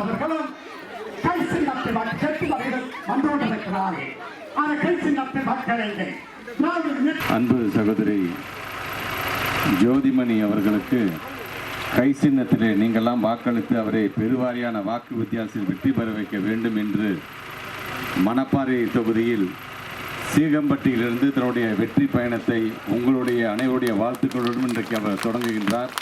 அவர்களும் கை சின்னத்தை கட்சி வகைகள் வந்து கொண்டிருக்கிறார்கள் கை சின்னத்தை மக்களில்லை அன்பு சகோதரி ஜோதிமணி அவர்களுக்கு கை சின்னத்திலே நீங்கள்லாம் வாக்களித்து அவரை பெருவாரியான வாக்கு வித்தியாசத்தில் வெற்றி பெற வைக்க வேண்டும் என்று மணப்பாறை தொகுதியில் சீகம்பட்டியிலிருந்து தன்னுடைய வெற்றி பயணத்தை உங்களுடைய அனைவருடைய வாழ்த்துக்களுடன் இன்றைக்கு அவர் தொடங்குகின்றார்.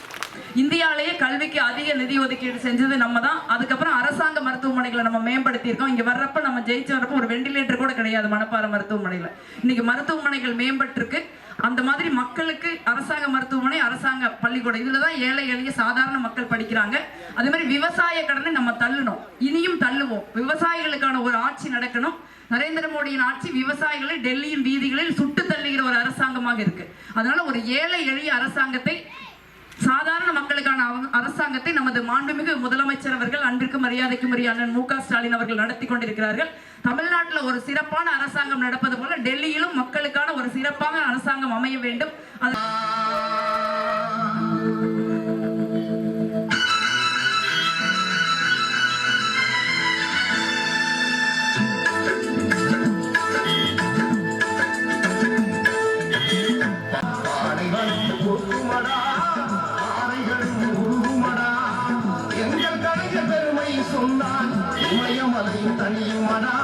இந்தியாவிலேயே கல்விக்கு அதிக நிதி ஒதுக்கீடு செஞ்சது நம்ம தான் அதுக்கப்புறம் அரசாங்க மருத்துவமனைகளை நம்ம மேம்படுத்தியிருக்கோம். இங்க வர்றப்ப நம்ம ஜெயிச்சு வரப்ப ஒரு வெண்டிலேட்டர் கூட கிடையாது மணப்பாறை மருத்துவமனையில. இன்னைக்கு மருத்துவமனைகள் மேம்பட்டிருக்கு. அந்த மாதிரி மக்களுக்கு அரசாங்க மருத்துவமனை அரசாங்க பள்ளிக்கூடம் இதுல தான் ஏழை எளிய சாதாரண மக்கள் படிக்கிறாங்க. அதே மாதிரி விவசாய கடனை நம்ம தள்ளணும். இனியும் தள்ளுவோம். விவசாயிகளுக்கான ஒரு ஆட்சி நடக்கணும். நரேந்திர மோடியின் ஆட்சி விவசாயிகளை டெல்லியின் வீதிகளில் சுட்டு தள்ளுகிற ஒரு அரசாங்கமாக இருக்கு. அதனால ஒரு ஏழை எளிய அரசாங்கத்தை சாதாரண மக்களுக்கான அரசாங்கத்தை நமது மாண்புமிகு முதலமைச்சர் அவர்கள் அன்பிற்கு மரியாதைக்கும் அண்ணன் மு ஸ்டாலின் அவர்கள் நடத்தி கொண்டிருக்கிறார்கள் தமிழ்நாட்டில் ஒரு சிறப்பான அரசாங்கம் நடப்பது போல டெல்லியிலும் மக்களுக்கான ஒரு சிறப்பான அரசாங்கம் அமைய வேண்டும் அது my God. எங்கள் கலைஞர் பெருமை சொன்னால் இமயமலை தனியுமடா